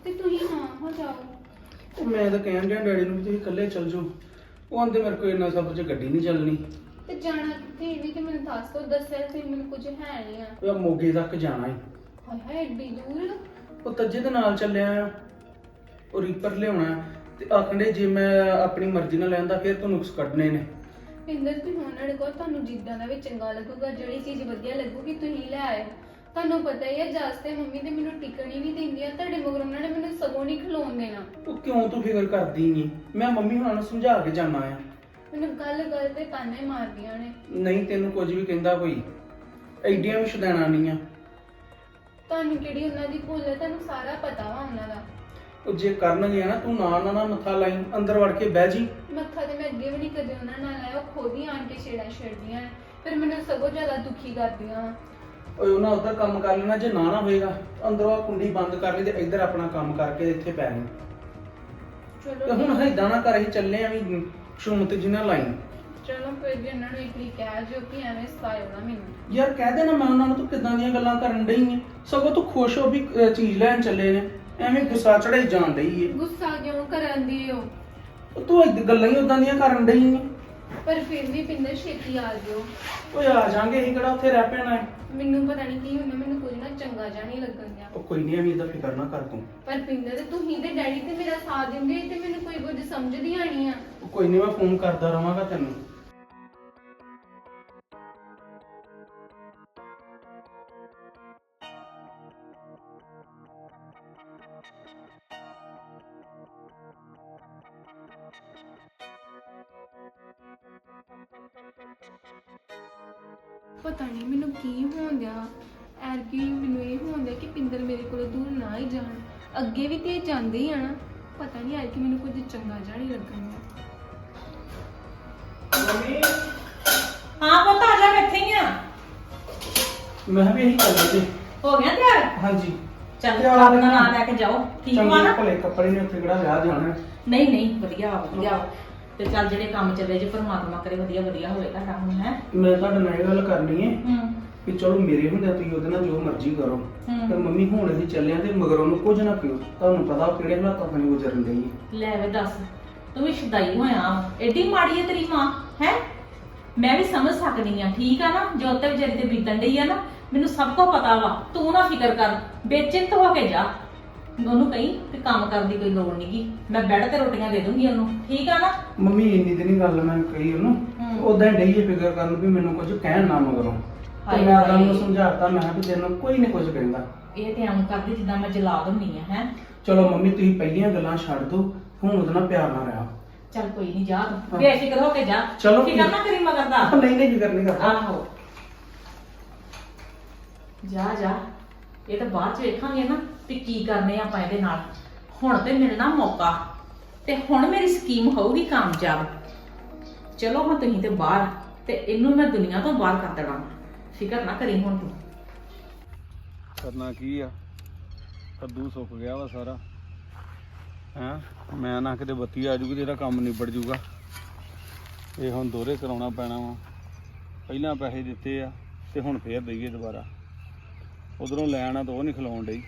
ਤੇ ਤੁਸੀਂ ਹਾਂ ਹੋ ਜਾਓ। ਉਹ ਮੈਂ ਤਾਂ ਕਹਿਣ ਡਿਆ ਡੈਡੀ ਨੂੰ ਵੀ ਤੁਸੀਂ ਇਕੱਲੇ ਚੱਲ ਜਾਓ। ਉਹ ਆਂਦੇ ਮੇਰੇ ਕੋਲ ਇੰਨਾ ਸਭ ਚ ਗੱਡੀ ਨਹੀਂ ਚੱਲਣੀ। ਤੇ ਜਾਣਾ ਕਿੱਥੇ ਇਹ ਵੀ ਤੇ ਮੈਨੂੰ ਦੱਸ ਦੋ ਦੱਸਿਆ ਤੇ ਮੈਨੂੰ ਕੁਝ ਹੈ ਨਹੀਂ ਆ। ਉਹ ਮੋਗੇ ਤੱਕ ਜਾਣਾ ਹੈ ਹਾਏ ਹਾਏ ਏਡੀ ਦੂਰ। ਉਹ ਤੱਜੇ ਦੇ ਨਾਲ ਚੱਲਿਆ ਆ। ਉਹ ਰੀਪਰ ਲਿਆਉਣਾ ਹੈ। ਤੇ ਆਖੰਡੇ ਜੇ ਮੈਂ ਆਪਣੀ ਮਰਜ਼ੀ ਨਾਲ ਲੈਂਦਾ ਫਿਰ ਤੋਂ ਨੁਕਸ ਕੱਢਨੇ ਨੇ। ਪਿੰਦਰ ਤੁਸੀਂ ਨੇ ਕਹੋ ਤੁਹਾਨੂੰ ਜਿੱਦਾਂ ਦਾ ਵੀ ਚੰਗਾ ਲੱਗੂਗਾ ਜਿਹੜੀ ਚੀਜ਼ ਵਧੀਆ ਲੱਗੂਗੀ ਤੁਸੀਂ ਲੈ ਆਇਓ। ਤੁਹਾਨੂੰ ਪਤਾ ਹੀ ਹੈ ਜਸ ਤੇ ਮੰਮੀ ਤੇ ਮੈਨੂੰ ਟਿਕਣ ਹੀ ਨਹੀਂ ਦਿੰਦੀਆਂ ਤੁਹਾਡੇ ਮਗਰ ਉਹਨਾਂ ਨੇ ਮੈਨੂੰ ਸਗੋਂ ਨਹੀਂ ਖਲੋਣ ਦੇਣਾ। ਉਹ ਕਿਉਂ ਤੂੰ ਫਿਕਰ ਕਰਦੀ ਨਹੀਂ ਮੈਂ ਮੰਮੀ ਹੁਣਾਂ ਨੂੰ ਸਮਝਾ ਕੇ ਜਾਣਾ ਆ। ਮੈਨੂੰ ਗੱਲ ਗੱਲ ਤੇ ਤਾਨੇ ਮਾਰਦੀਆਂ ਨੇ। ਨਹੀਂ ਤੈਨੂੰ ਕੁਝ ਵੀ ਕਹਿੰਦਾ ਕੋਈ ਐਡੀਆਂ ਵੀ ਸ਼ੁਦੈਣਾ ਨਹੀਂ ਆ। ਤੁਹਾਨੂੰ ਕਿਹੜੀ ਉਹਨਾਂ ਦੀ ਭੁੱਲ ਹੈ ਤੁਹਾਨੂੰ ਸਾਰਾ ਪਤਾ ਵਾ ਉਹਨਾਂ ਦਾ। ਉਹ ਜੇ ਕਰਨਗੇ ਨਾ ਤੂੰ ਨਾ ਨਾ ਮੱਥਾ ਲਾਈ ਅੰਦਰ ਵੜ ਕੇ ਬਹਿ ਜੀ। ਮੱਥਾ ਤੇ ਮੈਂ ਅੱਗੇ ਵੀ ਨਹੀਂ ਕਦੇ ਉਹਨਾਂ ਨਾਲ ਆਇਆ ਉਹ ਖੁਦ ਹੀ ਆਣ ਕੇ ਛੇੜਾ ਛੇੜਦੀਆਂ। ਫਿਰ ਮੈਨੂੰ ਸਗੋਂ ਜ਼ਿਆਦਾ ਦੁਖੀ ਕਰਦੀਆਂ। ਓਏ ਉਹਨਾਂ ਉਧਰ ਕੰਮ ਕਰ ਲੈਣਾ ਜੇ ਨਾ ਨਾ ਹੋਏਗਾ ਅੰਦਰੋਂ ਆ ਕੁੰਡੀ ਬੰਦ ਕਰ ਲਈ ਤੇ ਇੱਧਰ ਆਪਣਾ ਕੰਮ ਕਰਕੇ ਇੱਥੇ ਪੈ ਗਈ ਤੇ ਚਲੋ ਹੁਣ ਹੈਦਾਂ ਨਾ ਕਰ ਅਸੀਂ ਚੱਲੇ ਆ ਵੀ ਸ਼ੂਮਤ ਜੀ ਨਾਲ ਲਾਈ ਚਲੋ ਫਿਰ ਜੇ ਉਹਨਾਂ ਨੂੰ ਇੱਕ ਵਾਰੀ ਕਹਿ ਜੋ ਕਿ ਐਵੇਂ ਸਤਾਇਓ ਨਾ ਮੈਨੂੰ। ਯਾਰ ਕਹਿ ਦੇ ਨਾ ਮੈਂ ਉਹਨਾਂ ਨੂੰ ਤੂੰ ਕਿਦਾਂ ਦੀਆਂ ਗੱਲਾਂ ਕਰਨ ਡਈ ਏ ਸਗੋਂ ਤੂੰ ਖੁਸ਼ ਹੋ ਵੀ ਅਹ, ਚੀਜ਼ ਲੈਣ ਚੱਲੇ ਨੇ। ਐਵੇਂ ਗੁੱਸਾ ਚੜਾਈ ਜਾਣ ਡਈ ਗੁੱਸਾ ਕਿਉਂ ਕਰਨ ਦੀ ਹੋ ਉਹ ਤੂੰ ਇੱਦ ਗੱਲਾਂ ਹੀ ਉਦਾਂ ਦੀਆਂ ਕਰਨ ਡਈ ਪਰ ਫਿਰ ਵੀ ਪਿੰਦਰ ਛੇਤੀ ਆ ਜਿਓ। ਓਏ ਆ ਜਾਾਂਗੇ ਅਸੀਂ ਕਿਹੜਾ ਉੱਥੇ ਰਹਿ ਪੈਣਾ ਹੈ? ਮੈਨੂੰ ਪਤਾ ਨਹੀਂ ਕੀ ਹੁੰਦਾ ਮੈਨੂੰ ਕੁਝ ਨਾ ਚੰਗਾ ਜਿਹਾ ਨਹੀਂ ਲੱਗਣ ਦਿਆ। ਉਹ ਕੋਈ ਨਹੀਂ ਐਵੇਂ ਇਹਦਾ ਫਿਕਰ ਨਾ ਕਰ ਤੂੰ। ਪਰ ਪਿੰਦਰ ਤੁਸੀਂ ਤੇ ਡੈਡੀ ਤੇ ਮੇਰਾ ਸਾਥ ਦਿੰਦੇ ਤੇ ਮੈਨੂੰ ਕੋਈ ਕੁਝ ਸਮਝਦੀ ਆਣੀ ਆ। ਉਹ ਕੋਈ ਨਹੀਂ ਮੈਂ ਫੋਨ ਕਰਦਾ ਰਵਾਂਗਾ ਤੈਨੂੰ। ਪਿੰਦਰ ਮੇਰੇ ਕੋਲੋਂ ਦੂਰ ਨਾ ਹੀ ਜਾਣ। ਅੱਗੇ ਵੀ ਤੇ ਜਾਂਦੇ ਹੀ ਆ ਨਾ। ਪਤਾ ਨਹੀਂ ਐਰਕੀ ਮੈਨੂੰ ਕੁਝ ਚੰਗਾ ਜਿਹਾ ਨਹੀਂ ਲੱਗਣ ਮੰਮੀ। ਹਾਂ ਪੁੱਤ ਆ ਜਾ ਇੱਥੇ ਹੀ ਆ। ਮੈਂ ਵੀ ਇਹੀ ਚੱਲਦਾ ਸੀ। ਹੋ ਗਿਆ ਤਿਆਰ? ਹਾਂਜੀ। ਚੱਲ ਤਿਆਰ ਰੱਬ ਦਾ ਆ। ਨਾਮ ਲੈ ਕੇ ਜਾਓ। ਠੀਕ ਵਾ ਚੰਗੇ ਨਾ? ਭਲੇ ਕੱਪੜੇ ਨੇ ਉੱਥੇ ਕਿਹੜਾ ਵਿਆਹ ਜਾਣਾ। ਹੈ। ਨਹੀਂ ਨਹੀਂ ਵਧੀਆ ਵਾ, ਵਧੀਆ। ਵਾ। ਤੇ ਚੱਲ ਜਿਹੜੇ ਕੰਮ ਚੱਲੇ ਜੇ ਪਰਮਾਤਮਾ ਕਰੇ ਵਧੀਆ ਵਧੀਆ ਹੋਵੇ ਤੁਹਾਡਾ ਹੁਣ ਹੈ? ਮੈਂ ਤੁਹਾਡੇ ਨਾਲ ਇਹ ਗੱਲ ਕਰਨੀ ਹੈ। ਹੂੰ। ਕਿ ਚਲੋ ਮੇਰੇ ਹੁੰਦੇ ਤੁਸੀਂ ਉਹਦੇ ਨਾਲ ਜੋ ਮਰਜ਼ੀ ਕਰੋ। ਹੂੰ। ਤੇ ਮੰਮੀ ਹੁਣ ਅਸੀਂ ਚੱਲਿਆ ਤੇ ਮਗਰ ਉਹਨੂੰ ਕੁਝ ਨਾ ਪਿਓ। ਤੁਹਾਨੂੰ ਪਤਾ ਉਹ ਕਿਹੜੇ ਹਾਲਾਤਾਂ ਤੋਂ ਗੁਜ਼ਰਨ ਡਈ ਹੈ ਲੈ ਵੇ ਦੱਸ ਤੂੰ ਵੀ ਸ਼ਦਾਈ ਹੋਇਆ ਵਾਂ। ਐਡੀ ਮਾੜੀ ਹੈ ਤੇਰੀ ਮਾਂ ਹੈ? ਮੈਂ ਵੀ ਸਮਝ ਸਕਦੀ ਆ ਠੀਕ ਆ ਨਾ? ਜੋ ਤੇ ਵਿਚਾਰੀ ਤੇ ਬੀਤਣ ਡਈ ਆ ਨਾ ਮੈਨੂੰ ਸਭ ਕੁਝ ਪਤਾ ਵਾ। ਤੂੰ ਨਾ ਫਿਕਰ ਕਰ ਬੇਚਿੰਤ ਹੋ ਕੇ ਜਾ। ਉਹਨੂੰ ਕਹੀਂ ਕਿ ਕੰਮ ਕਰਨ ਦੀ ਕੋਈ ਲੋੜ ਨਹੀਂਗੀ ਮੈਂ ਬੈੱਡ ਤੇ ਰੋਟੀਆਂ ਦੇ ਦੂੰਗੀ ਉਹਨੂੰ ਠੀਕ ਆ ਨਾ? ਮੰਮੀ ਇੰਨੀ ਦਿਨੀ ਗੱਲ ਮੈਂ ਕਹੀ ਉਹਨੂੰ। ਹੂੰ। ਉਦਾਂ ਡਈ ਹੈ ਫਿਕਰ ਕਰਨ ਵੀ ਮੈਨੂੰ ਕੁਝ ਕਹਿਣ ਨਾ ਮਗਰੋਂ। ਤੇ ਹਾਏ ਮੈਂ ਉਹਨਾਂ ਨੂੰ ਹਾਏ। ਸਮਝਾਤਾ ਮੈਂ ਕਿਹਾ ਵੀ ਤੈਨੂੰ ਕੋਈ ਨਹੀਂ ਕੁਝ ਕਹਿੰਦਾ। ਇਹ ਤੇ ਆਉਂ ਕਰਦੀ ਜਿੱਦਾਂ ਮੈਂ ਜਲਾ ਦਿੰਨੀ ਆ ਹੈ? ਚਲੋ ਮੰਮੀ ਤੁਸੀਂ ਪਹਿਲੀਆਂ ਗੱਲਾਂ ਛੱਡ ਦਿਓ ਹੁਣ ਉਹਦੇ ਨਾਲ ਪਿਆਰ ਨਾਲ ਰਹਿਓ। ਚੱਲ ਕੋਈ ਨਹੀਂ ਜਾ ਤੂੰ। ਹਾਂ। ਬੇਫਿਕਰ ਹੋ ਕੇ ਜਾ। ਚਲੋ ਫਿਕਰ ਠੀਕ। ਨਾ ਕਰੀ ਮਗਰ ਦਾ। ਨਹੀਂ ਨਹੀਂ ਫਿਕਰ ਨਹੀਂ ਕਰਦਾ। ਆਹੋ। ਜਾ ਜਾ। ਇਹ ਤਾਂ ਬਾਅਦ ਚ ਵੇਖਾਂਗੇ ਨਾ ਵੀ ਕੀ ਕਰਨੇ ਆਪਾਂ ਇਹਦੇ ਨਾਲ। ਹੁਣ ਤੇ ਮਿਲਣਾ ਮੌਕਾ। ਤੇ ਹੁਣ ਮੇਰੀ ਸਕੀਮ ਹੋਊਗੀ ਕਾਮਯਾਬ। ਚਲੋ ਹੁਣ ਤੁਸੀਂ ਤੇ ਬਾਹਰ ਤੇ ਇਹਨੂੰ ਮੈਂ ਦੁਨੀਆ ਤੋਂ ਬਾਹਰ ਕਰ ਦੇਣਾ। ਫਿਕਰ ਨਾ ਕਰੀ ਹੁਣ ਤੂੰ। ਕਰਨਾ ਕੀ ਆ? ਕੱਦੂ ਸੁੱਕ ਗਿਆ ਵਾ ਸਾਰਾ। ਹੈਂ? ਮੈਂ ਨਾ ਕਿਤੇ ਬੱਤੀ ਆ ਜੂਗੀ ਤੇ ਕੰਮ ਨਿਬੜ ਜੂਗਾ। ਇਹ ਹੁਣ ਦੋਰੇ ਕਰਾਉਣਾ ਪੈਣਾ ਵਾ। ਪਹਿਲਾਂ ਪੈਸੇ ਦਿੱਤੇ ਆ ਤੇ ਹੁਣ ਫੇਰ ਦਈਏ ਦੁਬਾਰਾ। ਉਧਰੋਂ ਲੈਣ ਆ ਤਾਂ ਉਹ ਨਹੀਂ ਖਿਲਾਉਣ ਡਈ।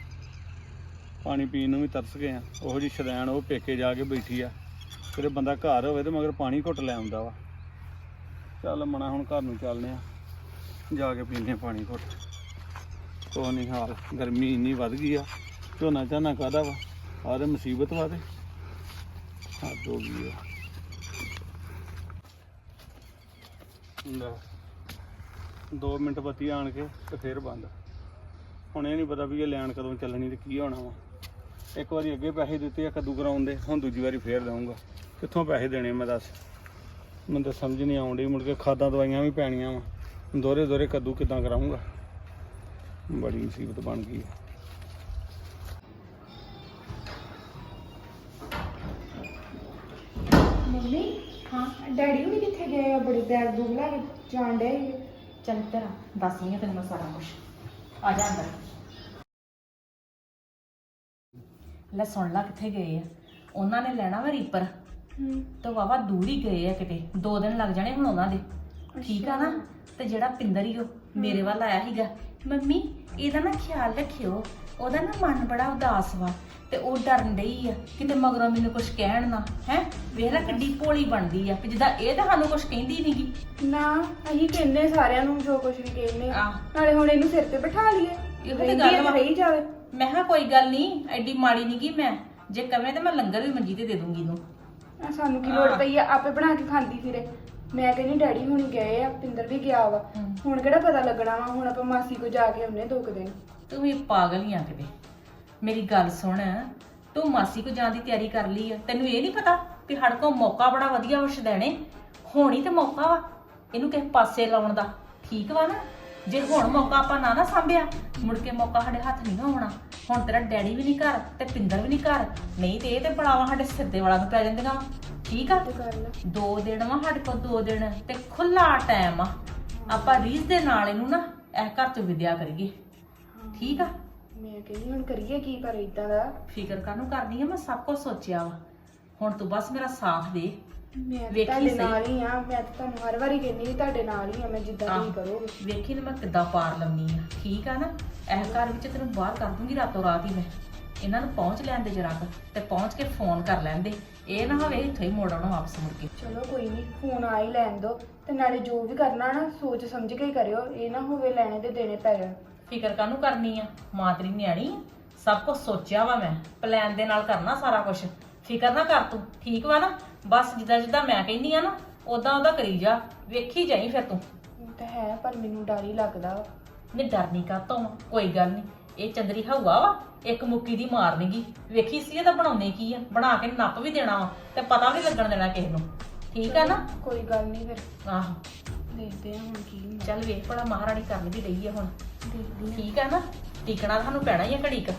ਪਾਣੀ ਪੀਣ ਨੂੰ ਵੀ ਤਰਸ ਗਏ ਆ। ਉਹੋ ਜੀ ਸ਼ਰੈਣ ਉਹ ਪੇਕੇ ਜਾ ਕੇ ਬੈਠੀ ਆ। ਕਿਤੇ ਬੰਦਾ ਘਰ ਹੋਵੇ ਤੇ ਮਗਰ ਪਾਣੀ ਘੁੱਟ ਲੈ ਆਉਂਦਾ ਵਾ। ਚੱਲ ਮਣਾ ਹੁਣ ਘਰ ਨੂੰ ਚੱਲਨੇ ਆ। ਜਾ ਕੇ ਪੀਨੇ ਪਾਣੀ ਘੁੱਟ ਕੋਈ ਨਹੀਂ ਹਾਲ, ਗਰਮੀ ਇੰਨੀ ਵੱਧ ਗਈ ਆ, ਝੋਨਾ ਝਾਨਾ ਕਾਦਾ ਵਾ? ਆਹ ਤੇ ਮੁਸੀਬਤ ਵਾ ਤੇ। ਹੱਦ ਹੋ ਗਈ ਆ। ਲੈ 2 ਮਿੰਟ ਬੱਤੀ ਆਣ ਕੇ ਤੇ ਫੇਰ ਬੰਦ। ਹੁਣ ਇਹ ਨਹੀਂ ਪਤਾ ਵੀ ਇਹ ਲੈਣ ਕਦੋਂ ਚੱਲਣੀ ਤੇ ਕੀ ਹੋਣਾ ਵਾ। ਇੱਕ ਵਾਰੀ ਅੱਗੇ ਪੈਸੇ ਦਿੱਤੇ ਆ ਕੱਦੂ ਕਰਾਉਣ ਦੇ, ਹੁਣ ਦੂਜੀ ਵਾਰੀ ਫੇਰ ਦਊਂਗਾ। ਕਿੱਥੋਂ ਪੈਸੇ ਦੇਣੇ ਮੈਂ ਦੱਸ? ਮੈਨੂੰ ਤਾਂ ਸਮਝ ਨਹੀਂ ਆਉਂਦੀ ਮੁੜ ਕੇ ਖਾਦਾਂ ਦਵਾਈਆਂ ਵੀ ਪੈਣੀਆਂ ਵਾ। ਦੋਰੇ ਦੋਰੇ ਕੱਦੂ ਕਿੱਦਾਂ ਕਰਾਉਂਗਾ ਬੜੀ ਮੁਸੀਬਤ ਬਣ ਗਈ ਆ। ਮੰਮੀ ਹਾਂ ਡੈਡੀ ਹੁਣੀ ਕਿੱਥੇ ਗਏ ਆ? ਬੜੇ ਬੈਗ ਬੂਗ ਲੈ ਕੇ ਜਾਣ ਡੇ ਚੱਲ ਤੇਰਾ ਦੱਸਣੀ ਆ ਤੈਨੂੰ ਮੈਂ ਸਾਰਾ ਕੁਝ ਆ ਜਾ ਅੰਦਰ। ਲੈ ਸੁਣ ਲਾ ਕਿੱਥੇ ਗਏ ਆ। ਉਹਨਾਂ ਨੇ ਲੈਣਾ ਵਾ ਰੀਪਰ। ਹੂੰ। ਤੇ ਵਾਵਾ ਦੂਰ ਹੀ ਗਏ ਆ ਕਿਤੇ। ਦੋ ਦਿਨ ਲੱਗ ਜਾਣੇ ਹੁਣ ਉਹਨਾਂ ਦੇ। ਠੀਕ ਆ ਨਾ? ਤੇ ਜਿਹੜਾ ਪਿੰਦਰ ਹੀ ਉਹ ਮੇਰੇ ਵੱਲ ਆਇਆ ਸੀਗਾ। ਮੰਮੀ ਇਹਦਾ ਨਾ ਖਿਆਲ ਰੱਖਿਓ। ਉਹਦਾ ਨਾ ਮਨ ਬੜਾ ਉਦਾਸ ਵਾ ਤੇ ਉਹ ਡਰਨ ਡਈ ਆ ਕਿਤੇ ਮਗਰੋਂ ਮੈਨੂੰ ਕੁਝ ਕਹਿਣ ਨਾ ਹੈ? ਵੇਖ ਲੈ ਕਿੱਡੀ ਭੋਲੀ ਬਣਦੀ ਆ ਕਿ ਜਿੱਦਾਂ ਇਹ ਤਾਂ ਸਾਨੂੰ ਕੁਝ ਕਹਿੰਦੀ ਨਹੀਂਗੀ ਨਾ ਅਸੀਂ ਕਹਿੰਦੇ ਸਾਰਿਆਂ ਨੂੰ ਜੋ ਕੁਝ ਵੀ ਕਹਿੰਦੇ ਆ। ਆਹ। ਨਾਲੇ ਹੁਣ ਇਹਨੂੰ ਸਿਰ ਤੇ ਬਿਠਾ ਲਈਏ। ਇਹੋ ਤੇ ਗੱਲ ਵਾ। ਰਹੀ ਜਾਵੇ। ਮੈਂ ਕਿਹਾ ਕੋਈ ਗੱਲ ਨਹੀਂ ਐਡੀ ਮਾੜੀ ਨਹੀਂਗੀ ਮੈਂ। ਜੇ ਕਵੇਂ ਤੇ ਮੈਂ ਲੰਗਰ ਵੀ ਮੰਜੀ ਤੇ ਦੇ ਦੂੰਗੀ ਇਹਨੂੰ। ਆ ਸਾਨੂੰ ਕੀ ਲੋੜ। ਪਈ ਆ? ਆਪੇ ਬਣਾ ਕੇ ਖਾਂਦੀ ਫਿਰੇ। ਮੈਂ ਕਹਿੰਦੀ ਡੈਡੀ ਹੁਣ ਗਏ ਆ ਪਿੰਦਰ ਵੀ ਗਿਆ ਵਾ। ਹਮ। ਹੁਣ ਕਿਹੜਾ ਪਤਾ ਲੱਗਣਾ ਵਾ ਹੁਣ ਆਪਾਂ ਮਾਸੀ ਕੋ ਜਾ ਕੇ ਆਉਨੇ ਦੋ ਕੁ ਦਿਨ। ਤੂੰ ਵੀ ਪਾਗਲ ਹੀ ਆ ਕਿਤੇ। ਮੇਰੀ ਗੱਲ ਸੁਣ ਤੂੰ ਮਾਸੀ ਕੋ ਜਾਣ ਦੀ ਤਿਆਰੀ ਕਰ ਲਈ ਆ। ਤੈਨੂੰ ਇਹ ਨਹੀਂ ਪਤਾ ਕਿ ਸਾਡੇ ਕੋਲ ਮੌਕਾ ਬੜਾ ਵਧੀਆ ਵਸ਼ ਦੇਣੇ? ਹੋਣੀ ਤੇ ਮੌਕਾ ਵਾ ਇਹਨੂੰ ਕਿਸੇ ਪਾਸੇ ਲਾਉਣ ਦਾ। ਠੀਕ ਵਾ ਨਾ? ਜੇ ਹੁਣ ਮੌਕਾ ਆਪਾਂ ਨਾ ਨਾ ਸੰਭਿਆ ਮੁੜ ਕੇ ਮੌਕਾ ਸਾਡੇ ਹੱਥ ਨਹੀਂ ਆਉਣਾ। ਹੁਣ ਤੇਰਾ ਡੈਡੀ ਵੀ ਨਹੀਂ ਘਰ ਤੇ ਪਿੰਦਰ ਵੀ ਨਹੀਂ ਘਰ। ਨਹੀਂ ਤੇ ਇਹ ਤੇ ਬੜਾਵਾ ਸਾਡੇ ਦੇ ਵਾਲਾਂ ਨੂੰ ਪੈ ਜਾਂਦੀਆਂ ਵਾ। ਠੀਕ ਆ? ਦੋ ਦਿਨ ਵਾ ਸਾਡੇ ਕੋਲ ਦੋ ਦਿਨ ਤੇ ਖੁੱਲਾ ਟਾਈਮ ਆ। ਆਪਾਂ ਰੀਸ ਦੇ ਨਾਲ ਇਹਨੂੰ ਨਾ ਇਹ ਘਰ ਤੋਂ ਵਿਦਿਆ ਕਰੀਏ। ਠੀਕ ਆ? ਮੈਂ ਕਹਿੰਦੀ ਹੁਣ ਕਰੀਏ ਕੀ ਪਰ ਇਦਾਂ ਦਾ? ਫਿਕਰ ਕਾਹਨੂੰ ਕਰਨੀ ਆ? ਮੈਂ ਸਭ ਕੁਝ ਸੋਚਿਆ ਵਾ। ਹੁਣ ਤੂੰ ਬਸ ਮੇਰਾ ਸਾਥ ਦੇ। ਮੈਂ ਤਾਂ ਵੇਖੀ ਤੁਹਾਡੇ ਸਹੀ। ਨਾਲ ਹੀ ਆ। ਮੈਂ ਤਾਂ ਤੁਹਾਨੂੰ ਹਰ ਵਾਰੀ ਕਹਿੰਦੀ ਵੀ ਤੁਹਾਡੇ ਨਾਲ ਹੀ ਆ। ਮੈਂ ਜਿੱਦਾਂ ਤੁਸੀਂ ਆਹ, ਕਰੋਗੇ। ਵੇਖੀ ਨਾ ਮੈਂ ਕਿੱਦਾਂ ਪਾਰ ਲੰਮੀ ਆ। ਠੀਕ ਆ ਨਾ? ਇਹ ਘਰ ਵਿੱਚ ਤੈਨੂੰ ਬਾਹਰ ਕਰ ਦੂੰਗੀ ਰਾਤੋਂ ਰਾਤ ਹੀ ਮੈਂ। ਇਹਨਾਂ ਨੂੰ ਪਹੁੰਚ ਲੈਣ ਦੇ ਜਰਾ ਕੁ ਤੇ ਪਹੁੰਚ ਕੇ ਫੋਨ ਕਰ ਲੈਂਦੇ ਇਹ ਨਾ ਹੋਵੇ ਇੱਥੇ ਹੀ ਮੋੜ ਆਉਣਾ ਵਾਪਸ ਮੁੜ ਕੇ। ਚਲੋ ਕੋਈ ਨਹੀਂ ਫੋਨ ਆ ਹੀ ਲੈਣ ਦੋ। ਤੇ ਨਾਲੇ ਜੋ ਵੀ ਕਰਨਾ ਨਾ ਸੋਚ ਸਮਝ ਕੇ ਹੀ ਕਰਿਓ। ਇਹ ਨਾ ਹੋਵੇ ਲੈਣੇ ਤੇ ਦੇਣੇ ਪੈ ਜਾਣ। ਫਿਕਰ ਕਾਹਨੂੰ ਕਰਨੀ ਆ? ਮਾਂ ਤੇਰੀ ਨਿਆਣੀ ਆ। ਸਭ ਕੁਝ ਸੋਚਿਆ ਵਾ ਮੈਂ। ਪਲਾਨ ਦੇ ਨਾਲ ਕਰਨਾ ਸਾਰਾ ਕੁਝ ਫਿਕਰ ਨਾ ਕਰ ਤੂੰ। ਠੀਕ ਵਾ ਨਾ? ਬਸ ਜਿੱਦਾਂ ਜਿੱਦਾਂ ਮੈਂ ਕਹਿੰਦੀ ਆ ਨਾ ਉਦਾਂ ਉਦਾਂ ਕਰੀ ਜਾ। ਵੇਖੀ ਜਾਈ ਫਿਰ ਤੂੰ। ਉਹ ਤਾਂ ਹੈ ਪਰ ਮੈਨੂੰ ਡਰ ਹੀ ਲੱਗਦਾ। ਵਾ। ਨਹੀਂ ਡਰਨੀ ਕਾਤੋਂ ਕੋਈ ਗੱਲ ਨਹੀਂ ਇਹ ਚੰਦਰੀ ਹਵਾ ਵਾ। ਇੱਕ ਮੁੱਕੀ ਦੀ ਮਾਰਨਗੀ ਵੇਖੀ ਸੀ ਇਹਦਾ ਬਣਾਉਣੇ ਕੀ ਆ? ਬਣਾ ਕੇ ਨੱਪ ਵੀ ਦੇਣਾ ਵਾ ਤੇ ਪਤਾ ਵੀ ਲੱਗਣ ਦੇਣਾ ਕਿਸੇ ਨੂੰ। ਠੀਕ ਆ ਨਾ? ਕੋਈ ਗੱਲ ਨਹੀਂ ਫਿਰ। ਆਹੋ। ਦੇਖਦੇ ਹਾਂ ਹੁਣ ਕੀ ਹੁੰਦਾ। ਚੱਲ ਵੇਖ ਭਲਾ ਮਹਾਰਾਣੀ ਕਰਨ ਵੀ ਰਹੀ ਆ ਹੁਣ। ਦੇਖਦੀ ਠੀਕ ਆ ਨਾ? ਟਿਕਣਾ ਤੁਹਾਨੂੰ ਪੈਣਾ ਹੀ ਆ ਘੜੀ ਕ।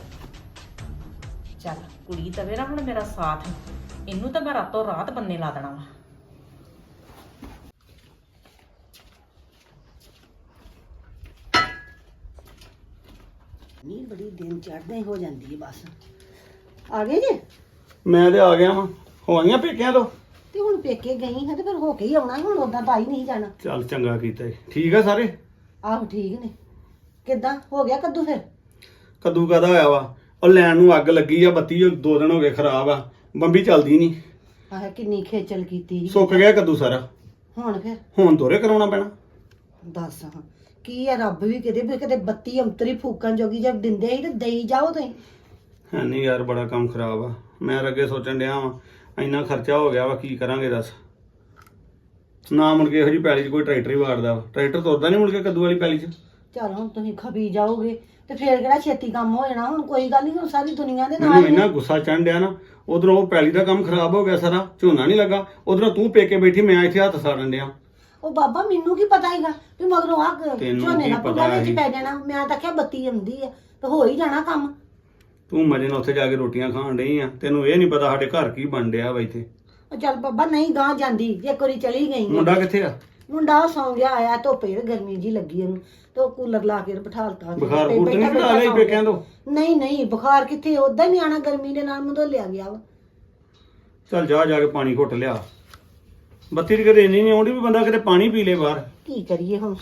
ਚੱਲ ਕੁੜੀ ਤਵੇ ਨਾ ਹੁਣ ਮੇਰਾ ਸਾਥ। ਇਹਨੂੰ ਤਾਂ ਮੈਂ ਰਾਤੋਂ ਰਾਤ ਬੰਨੇ ਲਾ ਦੇਣਾ ਵਾ। ਨਹੀਂ ਬੜੀ ਦਿਨ ਚੜ੍ਹਦੇ ਹੋ ਜਾਂਦੀ ਹੈ ਬਸ। ਆ ਗਏ ਜੇ? ਮੈਂ ਤੇ ਆ ਗਿਆ ਵਾਂ। ਹੋ ਆਈਆਂ ਪੇਕਿਆਂ ਤੋਂ? ਤੇ ਹੁਣ ਪੇਕੇ ਗਈ ਹੈ ਤੇ ਫਿਰ ਹੋ ਕੇ ਹੀ ਆਉਣਾ ਹੁਣ ਉਦਾਂ ਤਾਂ ਹੀ ਨਹੀਂ ਜਾਣਾ। ਚੱਲ ਚੰਗਾ ਕੀਤਾ ਈ। ਠੀਕ ਆ ਸਾਰੇ? ਆਹੋ ਠੀਕ ਨੇ। ਕਿੱਦਾਂ? ਹੋ ਗਿਆ ਕੱਦੂ ਫਿਰ? ਕੱਦੂ ਕਾਦਾ ਹੋਇਆ ਵਾ? ਉਹ ਲੈਣ ਨੂੰ ਅੱਗ ਲੱਗੀ ਆ ਬੱਤੀ ਉਹ ਦੋ ਦਿਨ ਹੋ ਗਏ ਖਰਾਬ ਆ। ਬੰਬੀ ਚੱਲਦੀ ਨਹੀਂ। ਆਹ ਕਿੰਨੀ ਖੇਚਲ ਕੀਤੀ। ਸੁੱਕ ਗਿਆ ਕੱਦੂ ਸਾਰਾ। ਹੁਣ ਫਿਰ? ਹੁਣ ਦੋਰੇ ਕਰਾਉਣਾ ਪੈਣਾ। ਦੱਸ ਹਾਂ। ਕੀ ਆ ਰੱਬ ਵੀ ਕਿਤੇ ਵੀ ਕਿਤੇ ਬੱਤੀ ਅੰਤਰੀ ਫੂਕਣ ਜੋਗੀ ਜਦ ਦਿੰਦੇ ਸੀ ਤੇ ਦੇਈ ਜਾਓ ਤੁਸੀਂ। ਹੈ ਨਹੀਂ ਯਾਰ ਬੜਾ ਕੰਮ ਖਰਾਬ ਆ। ਮੈਂ ਤਾਂ ਅੱਗੇ ਸੋਚਣ ਡਿਆ ਵਾਂ ਇੰਨਾ ਖਰਚਾ ਹੋ ਗਿਆ ਵਾ ਕੀ ਕਰਾਂਗੇ ਦੱਸ। ਨਾ ਮੁੜ ਕੇ ਇਹੋ ਜੀ ਪੈਲੀ 'ਚ ਕੋਈ ਟਰੈਕਟਰ ਹੀ ਵਾੜਦਾ ਵਾ। ਟਰੈਕਟਰ ਤੁਰਦਾ ਨਹੀਂ ਮੁੜ ਕੇ ਕੱਦੂ ਵਾਲੀ ਪੈਲੀ 'ਚ। ਚਲ ਹੁਣ ਤੁਸੀਂ ਖਪੀ ਜਾਓਗੇ ਤੇ ਫੇਰ ਕਿਹੜਾ ਛੇਤੀ ਕੰਮ ਹੋ ਜਾਣਾ? ਹੁਣ ਕੋਈ ਗੱਲ ਨਹੀਂ ਹੁਣ ਸਾਰੀ ਦੁਨੀਆ ਦੇ ਨਾਲ ਮੈਨੂੰ ਹੀ ਇੰਨਾ। ਗੁੱਸਾ ਚੜ੍ਹ ਡਿਆ ਨਾ ਉਧਰੋਂ ਉਹ ਪੈਲੀ ਦਾ ਕੰਮ ਖਰਾਬ ਹੋ ਗਿਆ ਸਾਰਾ ਝੋਨਾ ਨਹੀਂ ਲੱਗਾ। ਉਧਰੋਂ ਤੂੰ ਪੇਕੇ ਬੈਠੀ ਮੈਂ ਇੱਥੇ ਹੱਥ ਸਾੜਨ ਡਿਆ। ਉਹ ਬਾਬਾ ਮੈਨੂੰ ਕੀ ਪਤਾ ਹੈਗਾ ਵੀ ਮਗਰੋਂ ਆ ਤੈਨੂੰ ਝੋਨੇ ਕੀ ਦਾ ਪਤਾ ਪਤਾ ਵਿੱਚ ਸੀ? ਪੈ ਜਾਣਾ ਮੈਂ ਤਾਂ ਕਿਹਾ ਬੱਤੀ ਆਉਂਦੀ ਆ ਤੇ ਹੋ ਹੀ ਜਾਣਾ ਕੰਮ। ਤੂੰ ਮਜੇ ਨਾਲ ਉੱਥੇ ਜਾ ਕੇ ਰੋਟੀਆਂ ਖਾਣ ਡਈ ਆ ਤੈਨੂੰ ਇਹ ਨਹੀਂ ਪਤਾ ਸਾਡੇ ਘਰ ਕੀ ਬਣ ਡਿਆ ਵਾ ਇੱਥੇ। ਉਹ ਚੱਲ ਬਾਬਾ ਨਹੀਂ ਗਾਂ ਜਾਂਦੀ ਜੇ ਵਾਰੀ ਚਲੀ ਗਈ ਆ। ਮੁੰਡਾ ਕਿੱਥੇ ਆ? ਮੁੰਡਾ ਸੌਂ ਗਿਆ ਆਇਆ ਧੁੱਪੇ ਗਰਮੀ ਜੀ ਲੱਗੀ ਉਹਨੂੰ ਤੇ ਉਹ ਕੂਲਰ ਲਾ ਕੇ ਬਿਠਾਲਤਾ ਬੁਖਾਰ ਬੂਰ ਤੇ ਨਹੀਂ ਕਢਾ ਸੌਂ ਪੇਕਿਆਂ ਤੋਂ। ਨਹੀਂ ਨਹੀਂ ਬੁਖਾਰ ਕਿੱਥੇ ਉਦਾਂ ਹੀ ਨਿਆਣਾ ਗਰਮੀ ਦੇ ਨਾਲ ਮੁੰਦੋ ਲਿਆ ਗਿਆ ਵਾ। ਚੱਲ ਜਾ ਜਾ ਕੇ ਪਾਣੀ ਘੁੱਟ ਲਿਆ। ਬੱਤੀ ਦੀ ਕਦੇ ਇੰਨੀ ਨਹੀਂ ਆਉਂਦੀ ਵੀ ਬੰਦਾ ਕਿਤੇ ਪਾਣੀ ਪੀ ਲੇ ਬਾਹਰ। ਕੀ ਕਰੀਏ ਹੁਣ?